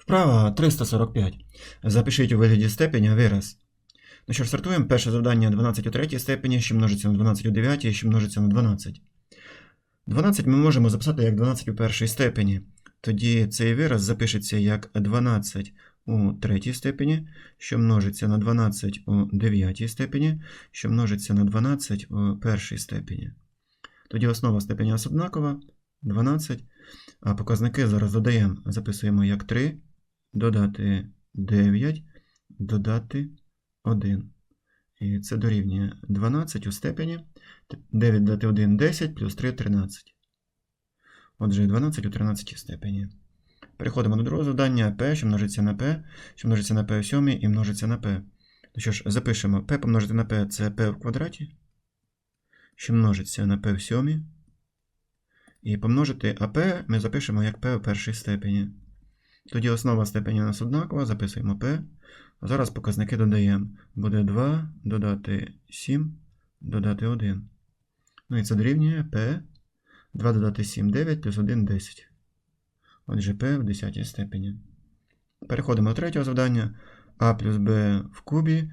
Вправа 345. Запишіть у вигляді степеня вираз. Ну що ж, стартуємо. Перше завдання 12 у третій степені, що множиться на 12 у дев'ятій, що множиться на 12. 12 ми можемо записати як 12 у першій степені. Тоді цей вираз запишеться як 12 у третій степені, що множиться на 12 у дев'ятій степені, що множиться на 12 у першій степені. Тоді основа степеня однакова 12. А показники зараз додаємо, записуємо як 3, додати 9, додати 1. І це дорівнює 12 у степені. 9 додати 1 10 плюс 3 13. Отже, 12 у 13 степені. Переходимо до другого завдання p, що множиться на p, що множиться на p в сьомій і множиться на p. Ну що ж, запишемо p помножити на p це p в квадраті, що множиться на p в сьомій. І помножити АП ми запишемо як P у першій степені. Тоді основа степені у нас однакова, записуємо P. Зараз показники додаємо. Буде 2, додати 7, додати 1. Ну і це дорівнює P. 2 додати 7, 9 плюс 1 10. Отже, P в 10 степені. Переходимо до третього завдання. А плюс b в кубі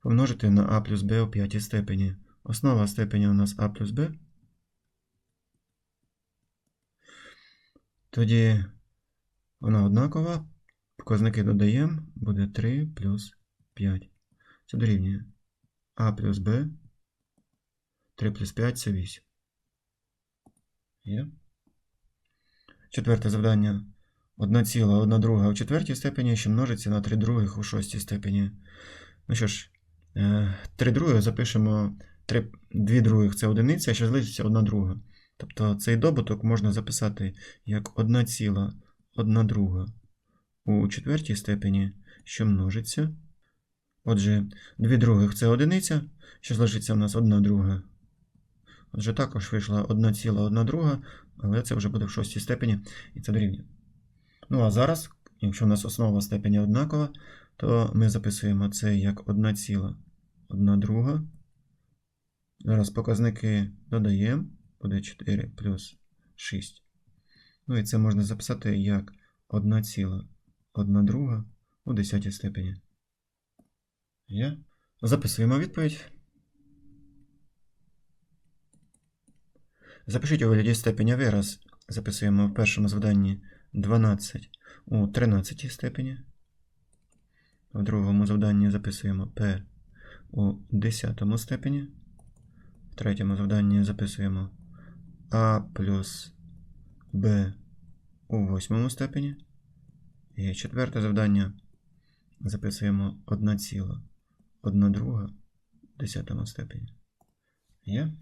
помножити на А плюс b у п'ятій степені. Основа степені у нас А плюс b. Тоді вона однакова. Показники додаємо, буде 3 плюс 5. Це дорівнює А плюс Б. 3 плюс 5 це 8. Є. Четверте завдання. 1 ціла, 1 друга у четвертій степені, що множиться на 3 других у шостій степені. Ну що ж, 3 других запишемо 3, 2 других це одиниця, що залишиться 1 друга. Тобто цей добуток можна записати як 1 ціла, 1 друга у четвертій степені, що множиться. Отже, 2 других це одиниця, що залишиться у нас 1 друга. Отже, також вийшла 1 ціла, 1 друга, але це вже буде в шостій степені, і це дорівнює. Ну а зараз, якщо у нас основа степені однакова, то ми записуємо це як 1 ціла, 1 друга. Зараз показники додаємо буде 4 плюс 6. Ну і це можна записати як 1 ціла, 1 друга у 10 степені. Є? Записуємо відповідь. Запишіть у вигляді степеня вираз. Записуємо в першому завданні 12 у 13 степені. В другому завданні записуємо P у 10 степені. В третьому завданні записуємо а плюс Б у восьмому степені. І четверте завдання записуємо 1 ціла, 1 друга в 10 степені. Є?